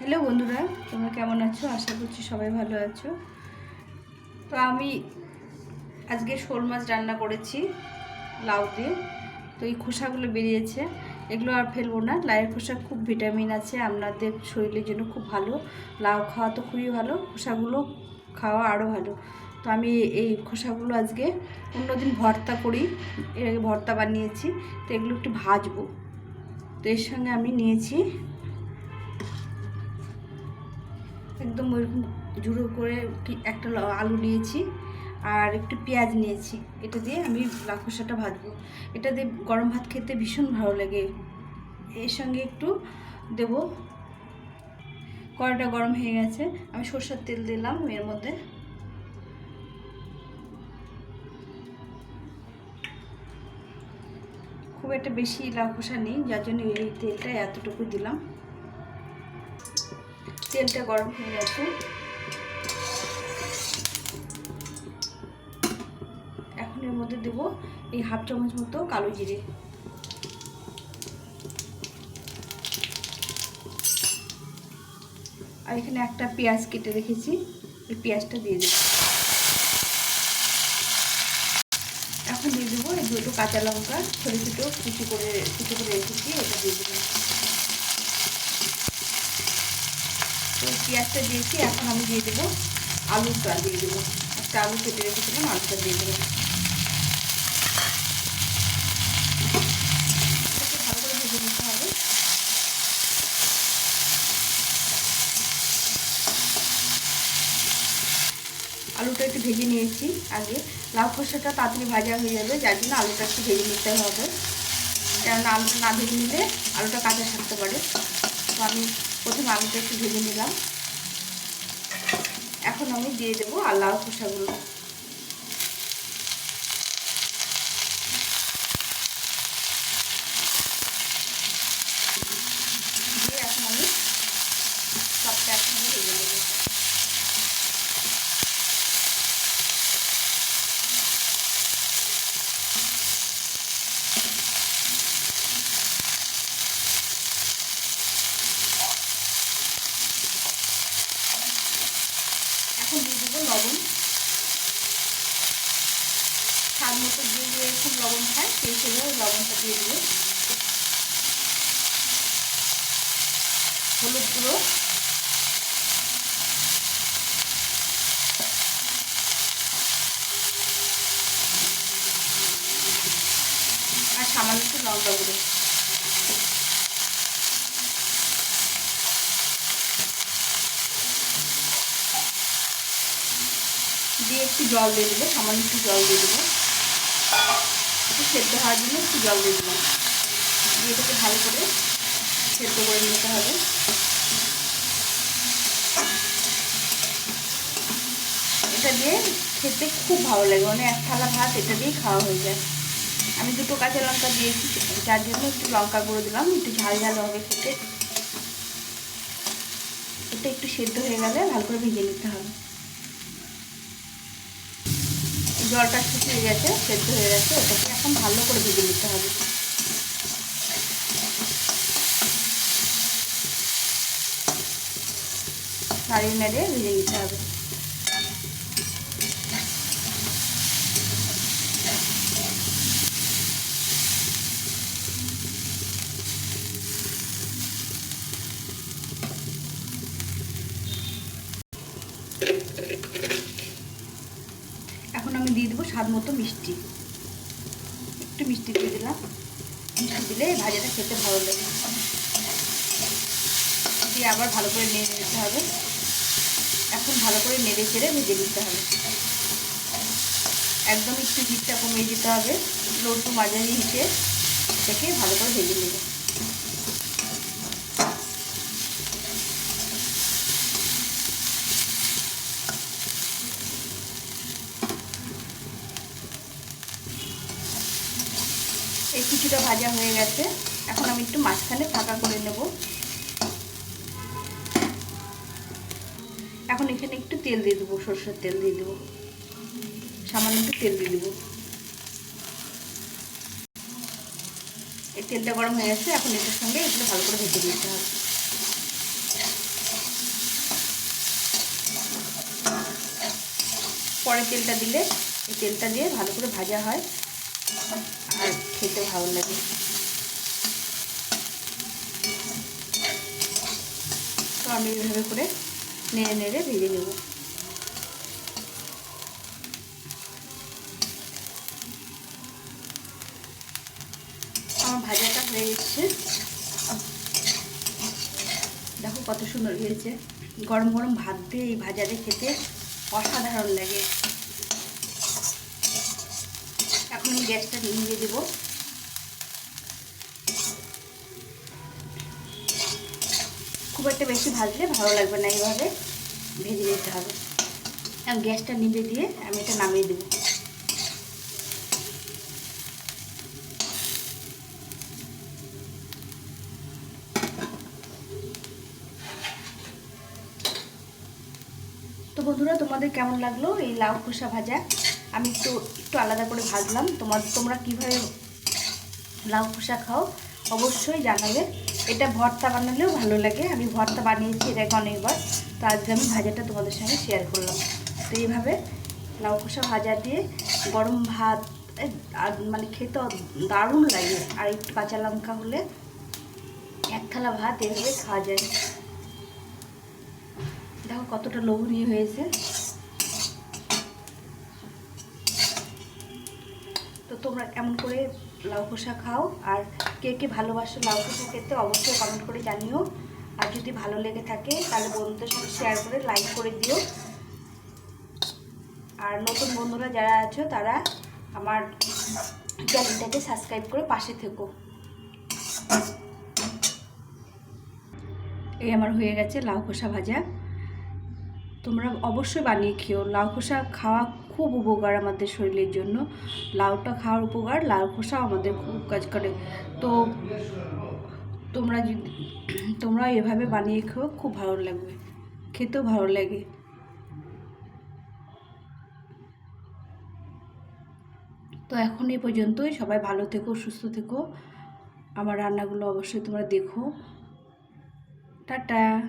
Hello বন্ধুরা, তোমরা কেমন আছো? আশা করছি সবাই ভালো আছো। তো আমি আজকে শোল মাছ রান্না করেছি লাউ দিয়ে। তো এই খোসাগুলো বেরিয়েছে। এগুলো আর ফেলব না, লাউয়ের খোসা খুব ভিটামিন আছে আপনাদের শরীরের জন্য খুব ভালো। লাউ খাওয়া তো খুবই ভালো, খোসাগুলো খাওয়া আরও ভালো। তো আমি এই খোসাগুলো আজকে অন্যদিন ভর্তা করি, এর আগে ভর্তা বানিয়েছি, তো এগুলো একটু ভাজবো। তো এর সঙ্গে আমি নিয়েছি একদম ওইরকম ঝুড়ো করে একটা আলু নিয়েছি আর একটু পেঁয়াজ নিয়েছি। এটা দিয়ে আমি লাউ খোসাটা ভাজবো। এটা দিয়ে গরম ভাত খেতে ভীষণ ভালো লাগে। এর সঙ্গে একটু দেব কড়াটা গরম হয়ে গেছে। আমি সরষের তেল দিলাম এর মধ্যে। খুব একটা বেশি লাউ খোসা নেই, যার জন্য এই তেলটা এতটুকু দিলাম। তেলটা গরম হয়ে গেছে। এখন এর মধ্যে দেবো এই হাফ চামচ মতো কালো জিরে। আর এখানে একটা পেঁয়াজ কেটে রেখেছি, এই পেঁয়াজটা দিয়ে দেবো। এখন দিয়ে দেবো এই দুটো কাঁচা লঙ্কা, ছোটো ছোটো কুচি করে কুচি করে রেখেছি এটা দিয়ে দেবো তো পেঁয়াজটা দিয়েছি, এখন আমি দিয়ে দেবো আলুটা দিয়ে দেবো। একটা আলু কেটে রেখেছিলাম, আলুটা দিয়ে দেবো। ভেজে নিতে হবে। আলুটা একটু ভেজে নিয়েছি আগে। লাউ খোসাটা তাড়াতাড়ি ভাজা হয়ে যাবে, যার জন্য আলুটা একটু ভেজে নিতে হবে। কেননা আলুটা না ভেজে নিলে আলুটা কাঁচা থাকতে পারে। তো আমি প্রথমে আলুটা একটু ভেজে নিলাম। এখন আমি দিয়ে দেবো আর লাউ খোসাগুলো দিয়ে এখন আমি সবটা একসঙ্গে ভেজে নেব এখন দিয়ে দেবো লবণ স্বাদ মতো দিয়ে খুব লবণ খায় সেই হিসেবে লবণটা দিয়ে দেবো হলুদ গুঁড়ো। আর সামান্য একটু লঙ্কা গুঁড়ো। দিয়ে একটু জল দিয়ে দেবো সামান্য একটু জল দিয়ে দেবো একটু সেদ্ধ হওয়ার জন্য একটু জল দিয়ে দিলাম। দিয়ে এটাকে ভালো করে সেদ্ধ করে নিতে হবে। এটা দিয়ে খেতে খুব ভালো লাগে মানে এক থালা ভাত এটা দিয়েই খাওয়া হয়ে যায়। আমি দুটো কাঁচা লঙ্কা দিয়েছি, যার জন্য একটু লঙ্কা গুঁড়ো দিলাম, একটু ঝাল ঝাল হবে খেতে। এটা একটু সেদ্ধ হয়ে গেলে ভালো করে ভেজে নিতে হবে। জলটা শুকিয়ে গেছে, সেদ্ধ হয়ে গেছে, ওটাকে এখন ভালো করে ভেজে নিতে হবে। নাড়িয়ে নাড়িয়ে ভেজে নিতে হবে এখন আমি দিয়ে দেবো স্বাদ মতো মিষ্টি। একটু মিষ্টি দিয়ে দিলাম। মিষ্টি দিলে ভাজাটা খেতে ভালো লাগে। দিয়ে আবার ভালো করে নেড়ে নিতে হবে। এখন ভালো করে নেড়ে চেড়ে ভেজে নিতে হবে। একদম একটু হিটটা কমিয়ে দিতে হবে। লো টু মাঝারি হিটে এটাকে ভালো করে ভেজে নেবে। মাছটা ভাজা হয়ে গেছে। এখন আমি একটু মাঝখানে ফাঁকা করে নেব। এখন এখানে একটু তেল দিয়ে দেবো, সরষের তেল দিয়ে দেবো। সামান্য একটু তেল দিয়ে দেবো। এই তেলটা গরম হয়ে গেছে, এখন এটার সঙ্গে এগুলো ভালো করে ভেজে দিতে হবে। পরে তেলটা দিলে, এই তেলটা দিয়ে ভালো করে ভাজা হয়। আর খেতে ভালো লাগে। তো আমি এইভাবে করে নেড়ে নেড়ে ভেজে নেব। আমার ভাজাটা হয়ে এসছে দেখো কত সুন্দর হয়েছে। গরম গরম ভাত দিয়ে এই ভাজাটা খেতে অসাধারণ লাগে। এই গ্যাসটা নিয়ে দেবো। খুব একটা বেশি ভাজলে ভালো লাগবে না এইভাবে ভেজে নিতে হবে। এখন গ্যাসটা নিভে দিয়ে আমি এটা নামিয়ে দেবো। তো বন্ধুরা, তোমাদের কেমন লাগল এই লাউ খোসা ভাজা? আমি একটু একটু আলাদা করে ভাজলাম। তোমার, তোমরা কীভাবে লাউ খোসা খাও অবশ্যই জানাবে। এটা ভর্তা বানালেও ভালো লাগে। আমি ভর্তা বানিয়েছি আগে অনেকবার। তো আজকে আমি ভাজাটা তোমাদের সঙ্গে শেয়ার করলাম। তো এইভাবে লাউ খোসা ভাজা দিয়ে গরম ভাত মানে খেতে দারুণ লাগে। আর একটু কাঁচা লঙ্কা হলে এক থালা ভাত এভাবে খাওয়া যায়। দেখো কতটা লোভনীয় হয়েছে। তোমরা কেমন করে লাউ খোসা খাও আর কে কে ভালোবাসো লাউ খোসা খেতে অবশ্যই কমেন্ট করে জানিও। আর যদি ভালো লেগে থাকে তাহলে বন্ধুদের সাথে শেয়ার করে লাইক করে দিও। আর নতুন বন্ধুরা যারা আছো তারা আমার চ্যানেলটাকে সাবস্ক্রাইব করে পাশে থেকো। এই আমার হয়ে গেছে লাউ খোসা ভাজা। তোমরা অবশ্যই বানিয়ে খেও। লাউ খোসা খাওয়া খুব উপকার আমাদের শরীরের জন্য। লাউটা খাওয়ার উপকার, লাউ খোসা আমাদের খুব কাজ করে। তো তোমরা যদি, তোমরা এভাবে বানিয়ে খেও, খুব ভালো লাগবে। খেতেও ভালো লাগে। তো এখন এই পর্যন্তই। সবাই ভালো থেকো, সুস্থ থেকো। আমার রান্নাগুলো অবশ্যই তোমরা দেখো। টাটা।